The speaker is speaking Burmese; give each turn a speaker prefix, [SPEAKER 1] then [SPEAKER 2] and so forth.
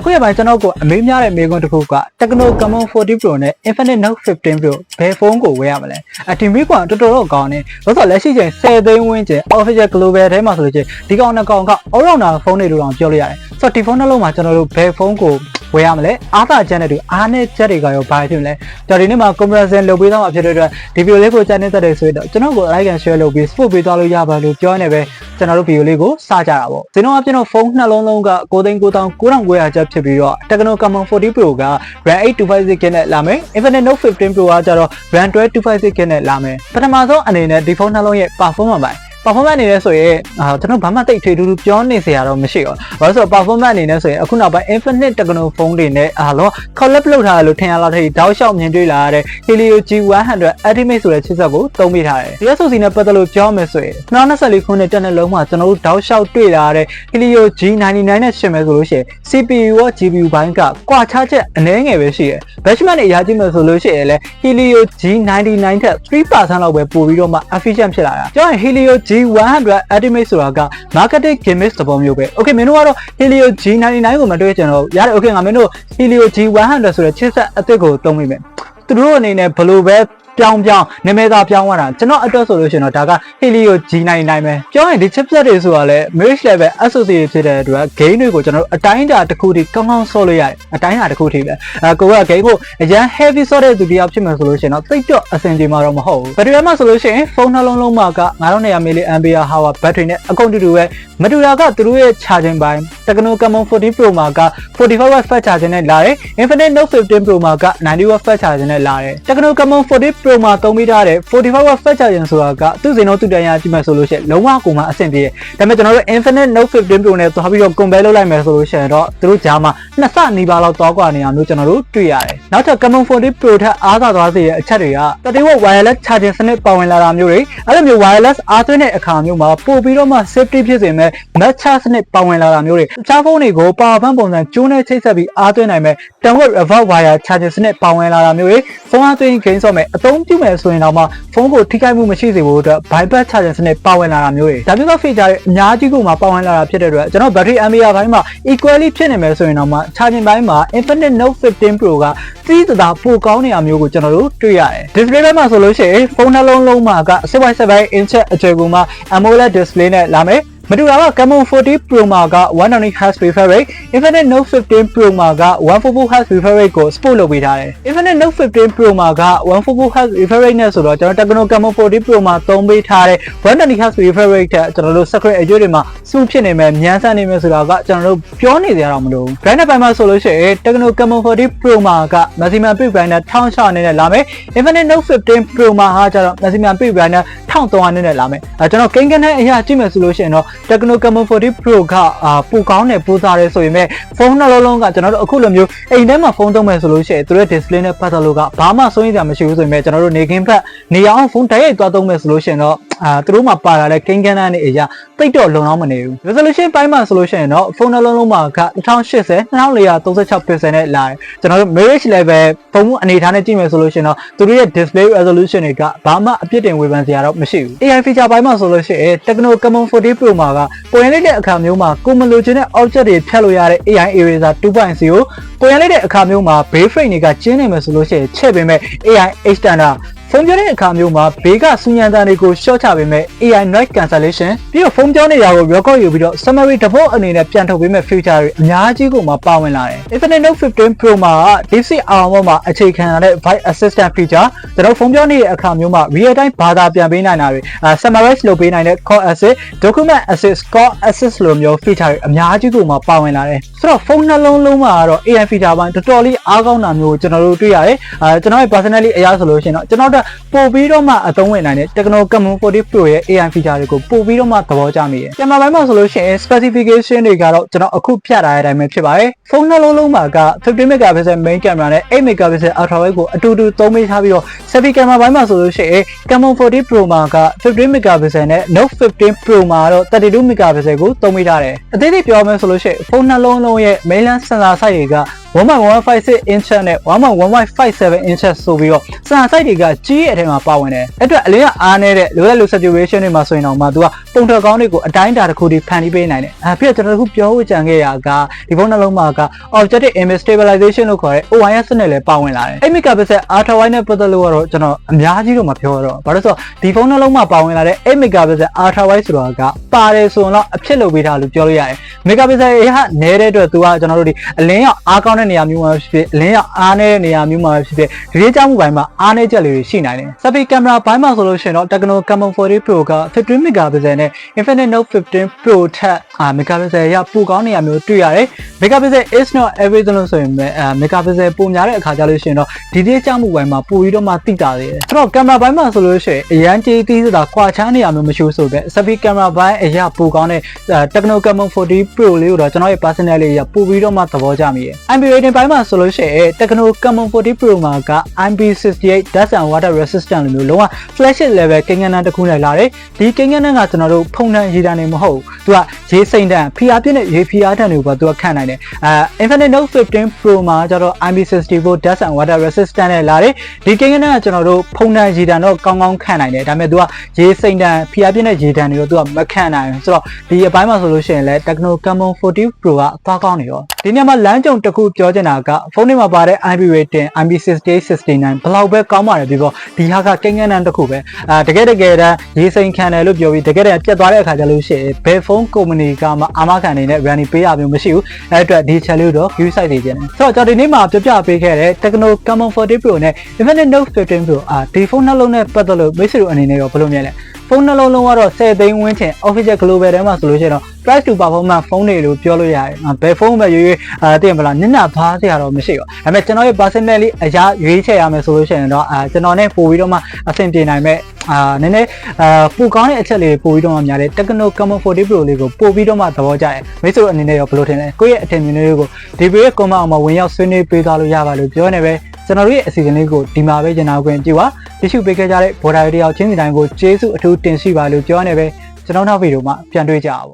[SPEAKER 1] အခုရပိုင်းကျွန်တော်ကိုအမေးများတဲ့မေးခွန်းတစ်ခုက Tecno Camon 40 Pro နဲ့ Infinix Note 15 Pro ဘယ်ဖုန်းကိုဝယ်ရမလဲအဒီမေးခွန်းကတော်တော်တော့ကောင်းတယ်လို့ဆိုတော့လက်ရှိချိန်10သိန်းဝန်းကျင် official global ထဲမှာဆိုလို့ချင်းဒီကောင်နှစ်ကောင်က all rounder ဖုန်းတွေလို့တောင်ပြောလို့ရတယ်ဆိုတော့ဒီဖုန်းနှလုံးမှာကျွန်တော်တို့ဘယ်ဖုန်းကိုဝယ်ရမလဲအားသာချက်နဲ့တူအားနဲ့ချက်တွေကရောဘာဖြစ်မလဲကျွန်တော်ဒီနေ့မှာ comparison လုပ်ပေးသွားမှာဖြစ်တဲ့အတွက်ဒီ video လေးကိုကြားနေတတ်တယ်ဆိုရင်တော့ကျွန်တော်ကို like and share လုပ်ပြီး support ပေးသွားလို့ရပါလို့ပြောနေပဲ ကျွန်တော်တို့ video လေးကိုစကြတာပေါ့ဒီတော့အပြင်တော့ဖုန်းနှလုံးလုံးက9သိန်း9900ကျပ်ဖြစ်ပြီးတော့ Tecno Camon 40 Pro က RAM 8256GB နဲ့လာမယ် Infinix Note 15 Pro ကကျတော့ RAM 1226GB နဲ့လာမယ်ပထမဆုံးအနေနဲ့ဒီဖုန်းနှလုံးရဲ့ performance ပိုင်း performance အနေနဲ့ဆိုရင်အာကျွန်တော်ဘာမှတိတ်ထွေထူးထူးပြောနေစရာတော့မရှိဘူး။ဘာလို့ဆိုတော့ performance အနေနဲ့ဆိုရင်အခုနောက်ပိုင်း Infinite Techno ဖုန်းတွေနဲ့အားလုံး collab လုပ်ထားတယ်လို့ထင်ရလောက်ထိတောက်လျှောက်မြင်တွေ့လာရတဲ့ Helio G100 Ultimate ဆိုတဲ့ချစ်ဆက်ကိုသုံးပေးထားတယ်။ DSOC နဲ့ပတ်သက်လို့ပြောမယ်ဆိုရင်2024ခုနှစ်တက်တဲ့လုံးမှာကျွန်တော်တို့တောက်လျှောက်တွေ့လာရတဲ့ Helio G99 နဲ့ရှင်မယ်ဆိုလို့ရှိရင် CPU ရော GPU ဘိုင်းကကွာခြားချက်အနည်းငယ်ပဲရှိတယ်။ Benchmark နဲ့အရာကြည့်မယ်ဆိုလို့ရှိရင်လည်း Helio G99 ထက်3%လောက်ပဲပိုပြီးတော့မှ efficient ဖြစ်လာတာ။ပြောရင် Helio G100 Ultimate ဆိုတာက marketing gimmick သဘောမျိုးပဲ okay မင်းတို့ကတော့ Helio G99 ကိုမတွေ့ကြတော့ရတယ် okay ငါမင်းတို့ Helio G100 ဆိုတဲ့ချစ်ဆက်အသစ်ကိုသုံးမိမယ်သူတို့အနေနဲ့ဘယ်လိုပဲ ပြောင်းပြောင်းနာမည်သာပြောင်းသွားတာကျွန်တော်အတွက်ဆိုလို့ရှိရင်တော့ဒါက Helio G99 ပဲပြောရင်ဒီ chipset တွေဆိုတာလဲ Mirage level associate ဖြစ်တဲ့အတွက် game တွေကိုကျွန်တော်တို့အတိုင်းအတာတစ်ခုထိကောင်းကောင်းဆော့လို့ရတယ်အတိုင်းအတာတစ်ခုထိပဲအဲကိုက game ကိုအရန် heavy ဆော့တဲ့သူတယောက်ဖြစ်မှာဆိုလို့ရှိရင်တော့တိတ်တော့အဆင်ပြေမှာတော့မဟုတ်ဘူးဘယ်လိုမှဆိုလို့ရှိရင်ဖုန်းနှလုံးလုံးမှာက9200 mAh hour battery နဲ့အကုန်တူတူပဲ မတူတာကသူတို့ရဲ့ charging ပိုင်း Tecno Camon 40 Pro မှာက45 watt fast charging နဲ့လာတယ် Infinix Note 15 Pro မှာက90 watt fast charging နဲ့လာတယ် Tecno Camon 40 Pro မှာသုံးပေးထားတဲ့45 watt fast charging ဆိုတာကသူ့စိန်တော့သူ့တန်ရကြည့်မယ်ဆိုလို့ရှိရင်လုံးဝကိုမှအဆင်ပြေတယ်ဒါပေမဲ့ကျွန်တော်တို့ Infinix Note 15 Pro နဲ့သွားပြီးတော့ compare လုပ်လိုက်မယ်ဆိုလို့ရှိရင်တော့သူတို့ကြားမှာနှစ်ဆနီးပါးလောက်တောကွာနေအောင်မျိုးကျွန်တော်တို့တွေ့ရတယ်နောက်ထပ် Camon 40 Pro ထက်အားသာသွားစေတဲ့အချက်တွေက30 watt wireless charging စနစ်ပါဝင်လာတာမျိုးတွေအဲ့လိုမျိုး wireless အားသွင်းတဲ့အခါမျိုးမှာပို့ပြီးတော့မှ safety ဖြစ်စေမဲ့ match charge စနစ်ပါဝင်လာတာမျိုးတွေတခြားဖုန်းတွေကို power bank ပုံစံကျိုးနဲ့ချိတ်ဆက်ပြီးအားသွင်းနိုင်မဲ့10 watt reverse wire charging စနစ်ပါဝင်လာတာမျိုးတွေဖုန်းအားသွင်း gain ဆော့မဲ့အသုံးပြုမဲ့ဆိုရင်တော့မှဖုန်းကိုထိခိုက်မှုမရှိစေဖို့အတွက် bypass charging စနစ်ပါဝင်လာတာမျိုးတွေဒါမျိုးသော feature တွေအများကြီးကိုမှပါဝင်လာတာဖြစ်တဲ့အတွက်ကျွန်တော် battery mAh ဘိုင်းမှာ equally ဖြစ်နေမယ်ဆိုရင်တော့မှ charging ဘိုင်းမှာ Infinix Note 15 Pro ကစီးသသာပိုကောင်းနေတာမျိုးကိုကျွန်တော်တို့တွေ့ရတယ် display ဘက်မှာဆိုလို့ရှိရင်ဖုန်းနှလုံးလုံးမှာက6.7 inch အကျယ်ကူမှာ AMOLED display နဲ့လာမယ် မတူတာက Camon 40 Pro မှာက190 Hz refresh rate Infinix Note 15 Pro မှာက144 Hz refresh rate ကို support လုပ်ပေးထားတယ် Infinix Note 15 Pro မှာက144 Hz refresh rate နဲ့ဆိုတော့ကျွန်တော် Tecno Camon 40 Pro မှာသုံးပေးထားတဲ့190 Hz refresh rate တဲ့ကျွန်တော်တို့ screen အကျွေးတွေမှာစူးဖြစ်နေမယ်မြန်ဆန်နေမယ်ဆိုတာကကျွန်တော်တို့ပြောနေကြရတော့မလို့ brand ပိုင်းမှာဆိုလို့ရှိရင် Tecno Camon 40 Pro မှာက maximum peak brightness 1600နဲ့လာမယ် Infinix Note 15 Pro မှာဟာကျတော့ maximum peak brightness 1300နဲ့လာမယ်အဲကျွန်တော်ကိန်းကနဲ့အရာကြည့်မယ်ဆိုလို့ရှိရင်တော့ Tecno Camon 40 Pro ကအာပိုကောင်းတယ်ပိုစားတယ်ဆိုရင်မဲ့ဖုန်းနှလုံးလုံးကကျွန်တော်တို့အခုလိုမျိုးအိမ်ထဲမှာဖုန်းသုံးမယ်ဆိုလို့ရှိရင်သူတို့ display နဲ့ပတ်သက်လို့ကဘာမှစိုးရိမ်စရာမရှိဘူးဆိုရင်မဲ့ကျွန်တော်တို့နေခင်းဖက်နေအောင်ဖုန်းတိုက်ရိုက်သွားသုံးမယ်ဆိုလို့ရှိရင်တော့ အာသူတို့မှာပါလာတဲ့ကိန်းကနဲ့အရာတိတ်တော့လုံအောင်မနေဘူး resolution ပိုင်းမှာဆိုလို့ရှိရင်တော့ဖုန်းနှလုံးလုံးမှာက1080 2436 pixel နဲ့လာတယ်ကျွန်တော်တို့ mirage level ဖုန်းအနေထားနဲ့ကြည့်မယ်ဆိုလို့ရှိရင်တော့သူတို့ရဲ့ display resolution တွေကဘာမှအပြစ်တင်ဝေဖန်စရာတော့မရှိဘူး AI feature ပိုင်းမှာဆိုလို့ရှိရင် Tecno Camon 40 Pro မှာကပေါ်ရင်လိုက်တဲ့အခါမျိုးမှာကိုမလိုချင်တဲ့ object တွေဖြတ်လို့ရတဲ့ AI eraser 2.0ပေါ်ရင်လိုက်တဲ့အခါမျိုးမှာ bay frame တွေကကျင်းနေမယ်ဆိုလို့ရှိရင်ချက်ပေမဲ့ AI extender ဖုန်းပြောတဲ့အခါမျိုးမှာဘေးကစူညံတန်တွေကိုရှော့ချပေးမဲ့ AI noise cancellation ပြီးတော့ဖုန်းပြောနေတာကို record ယူပြီးတော့ summary တပုတ်အနေနဲ့ပြန်ထုတ်ပေးမဲ့ feature တွေအများကြီးကိုမှပါဝင်လာတယ် Infinix Note 15 Pro မှာ DeepSeek armor မှာအခြေခံရတဲ့ voice assistant feature ကျွန်တော်ဖုန်းပြောနေတဲ့အခါမျိုးမှာ real time ဘာသာပြန်ပေးနိုင်တာတွေအဲ summarize လုပ်ပေးနိုင်တဲ့ call assist document assist call assist လိုမျိုး feature တွေအများကြီးကိုမှပါဝင်လာတယ်ဆိုတော့ဖုန်းနှလုံးလုံးမှာကတော့ AI feature ပိုင်းတော်တော်လေးအားကောင်းတာမျိုးကိုကျွန်တော်တို့တွေ့ရတယ်အဲကျွန်တော်ရဲ့ personally အရဆိုလို့ရှိရင်တော့ကျွန်တော်တို့ပို့ပြီးတော့မှအသုံးဝင်နိုင်တဲ့ Tecno Camon 40 Pro ရဲ့ AI feature တွေကိုပို့ပြီးတော့မှသဘောကျမိတယ်။ကင်မရာပိုင်းမှာဆိုလို့ရှိရင် specification တွေကတော့ကျွန်တော်အခုဖြတ်ထားတဲ့အတိုင်းပဲဖြစ်ပါတယ်။ဖုန်းနှလုံးလုံးမှာက50 megapixel main camera နဲ့8 megapixel ultra wide ကိုအတူတူသုံးပေးထားပြီးတော့ selfie camera ပိုင်းမှာဆိုလို့ရှိရင် Camon 40 Pro မှာက50 megapixel နဲ့ Note 15 Pro မှာတော့32 megapixel ကိုသုံးပေးထားတယ်။အသေးသေးပြောမယ်ဆိုလို့ရှိရင်ဖုန်းနှလုံးလုံးရဲ့ mainland sensor size တွေက 1.156 inch နဲ့1.157 inch ဆိုပြီးတော့စံ site တွေကကြီးရဲ့အထက်မှာပါဝင်တယ်အဲ့အတွက်အလင်းကအားနေတဲ့လိုအပ်လို့ saturation တွေမှာဆိုရင်တော့မှသူကပုံထွက်ကောင်းတွေကိုအတိုင်းအတာတစ်ခုထိဖန်တီးပေးနိုင်တယ်အဲပြီးတော့ကျွန်တော်တို့ခုပြောဝကြံခဲ့ရကဒီဖုန်းနှလုံးမှာက objective image stabilization လို့ခေါ်တဲ့ OIS စနစ်လည်းပါဝင်လာတယ်အဲ့ megapixel ultra wide နဲ့ပတ်သက်လို့ကတော့ကျွန်တော်အများကြီးတော့မပြောတော့ဘာလို့ဆိုတော့ဒီဖုန်းနှလုံးမှာပါဝင်လာတဲ့8 megapixel ultra wide ဆိုတာကပါတယ်ဆိုရင်တော့အဖြစ်လုပ်ပေးတာလို့ပြောလို့ရတယ် megapixel ရဲ့ဟာနေတဲ့အတွက်သူကကျွန်တော်တို့ဒီအလင်းရောက်အားကောင်းတဲ့နေရာမျိုးမှာဖြစ်ဖြစ်အလင်းရောက်အားနေတဲ့နေရာမျိုးမှာဖြစ်ဖြစ်ဒီလေးကြောင့်မှုပိုင်းမှာအားနေချက်လေးတွေရှိနိုင်တယ် selfie camera ဘိုင်းမှာဆိုလို့ရှိရင်တော့ Techno Camon 40 Pro က15 megapixel နဲ့ Infinix Note 15 Pro ထက် အာ megapixel ရပိုကောင်းနေရာမျိုးတွေ့ရတယ် megapixel is not everything လို့ဆိုရင်ပဲအာ megapixel ပိုများတဲ့အခါကျလို့ရှိရင်တော့ဒီလေးကြောင့်မှုပိုင်းမှာပိုပြီးတော့မှတိတာသေးတယ်အဲ့တော့ camera ဘိုင်းမှာဆိုလို့ရှိရင်အရန်ကြီးတီးဆိုတာခွာချမ်းနေရာမျိုးမရှိဘူးဆိုပဲ selfie camera ဘိုင်းအရာပိုကောင်းတဲ့ Techno Camon 40 Pro လေးကိုတော့ကျွန်တော်ရဲ့ personal လေးရပိုပြီးတော့မှသဘောကျမိတယ် IP rating ဘိုင်းမှာဆိုလို့ရှိရင် Techno Camon 40 Pro မှာက IP68 dust and water resistant လိုမျိုးလုံးဝ flagship level ကိန်းဂဏန်းတစ်ခုနဲ့လာတယ်ဒီကိန်းဂဏန်းကကျွန်တော်တို့ဖုန်ထန်ရေတံနေမဟုတ်ဘူးသူကရေစိမ့်တန်ဖိအားပြည့်တဲ့ရေဖိအားတန်တွေကိုပါသူကခန့်နိုင်တယ်အဲ Infinix Note 15 Pro မှာကျတော့ IP64 dust and water resistant နဲ့လာတယ်ဒီကိန်းဂဏန်းကကျွန်တော်တို့ဖုန်ထန်ရေတံတော့ကောင်းကောင်းခန့်နိုင်တယ်ဒါပေမဲ့သူကရေစိမ့်တန်ဖိအားပြည့်တဲ့ရေတံတွေတော့သူကမခန့်နိုင်ဘူးဆိုတော့ဒီအပိုင်းမှာဆိုလို့ရှိရင်လည်း Techno Camon 40 Pro ကအသွားကောင်းနေရောဒီနေ့မှာလမ်းကြုံတစ်ခုပြောချင်တာကဖုန်းထဲမှာပါတဲ့ IP rating IP68 69ဘယ်လောက်ပဲကောင်းပါတယ်ပြီးတော့ဒီဟာကကိန်းဂဏန်းတစ်ခုပဲအာတကယ်တကယ်တမ်းရေစိမ်ခံတယ်လို့ပြောပြီးတကယ်တည်းပြတ်သွားတဲ့အခါကျလို့ရှိရင်ဘယ်ဖုန်းကုမ္ပဏီကမှအာမခံနေနဲ့ running ပေးရမျိုးမရှိဘူးအဲ့အတွက်ဒီ channel ကိုတော့ view site တွေကျင်တယ်ဆိုတော့ကျွန်တော်ဒီနေ့မှာပြပြပေးခဲ့တဲ့ Techno Camon 40 Pro နဲ့ Infinix Note 15 Pro အာဒီဖုန်းနှလုံးနဲ့ပတ်သက်လို့မိတ်ဆွေတို့အနေနဲ့ရောဘယ်လိုမြင်လဲ ဖုန်းနှလုံးလုံးကတော့10သိန်းဝန်းကျင် official global ထဲမှာဆိုလို့ရှိရင်တော့ price to performance ဖုန်းတွေလို့ပြောလို့ရတယ်။ဘယ်ဖုန်းပဲရွေးရွေးအာသိရင်မလားညနာသားစရာတော့မရှိဘူး။ဒါပေမဲ့ကျွန်တော်ရဲ့ personally အရာရွေးချယ်ရမယ်ဆိုလို့ရှိရင်တော့အာကျွန်တော်နဲ့ပို့ပြီးတော့မှအဆင်ပြေနိုင်မဲ့အာနည်းနည်းအာပိုကောင်းတဲ့အချက်လေးပို့ပြီးတော့မှများတယ် Techno Camon 40 Pro လေးကိုပို့ပြီးတော့မှသဘောကျတယ်။မိတ်ဆွေတို့အနေနဲ့ရောဘယ်လိုထင်လဲ။ကိုယ့်ရဲ့အထင်မြင်လေးကိုဒီ video ရဲ့ comment အောက်မှာဝင်ရောက်ဆွေးနွေးပေးသွားလို့ရပါလို့ပြောနေပဲ ကျွန်တော်တို့ရဲ့အစီအစဉ်လေးကိုဒီမှာပဲကျွန်တော်ခွင့်ပြုပါတ िश ပေးခဲ့ကြတဲ့ border တယောက်ချင်းစီတိုင်းကိုကျေးဇူးအထူးတင်ရှိပါလို့ပြောနေပဲကျွန်တော်နောက်ဗီဒီယိုမှာပြန်တွေ့ကြပါ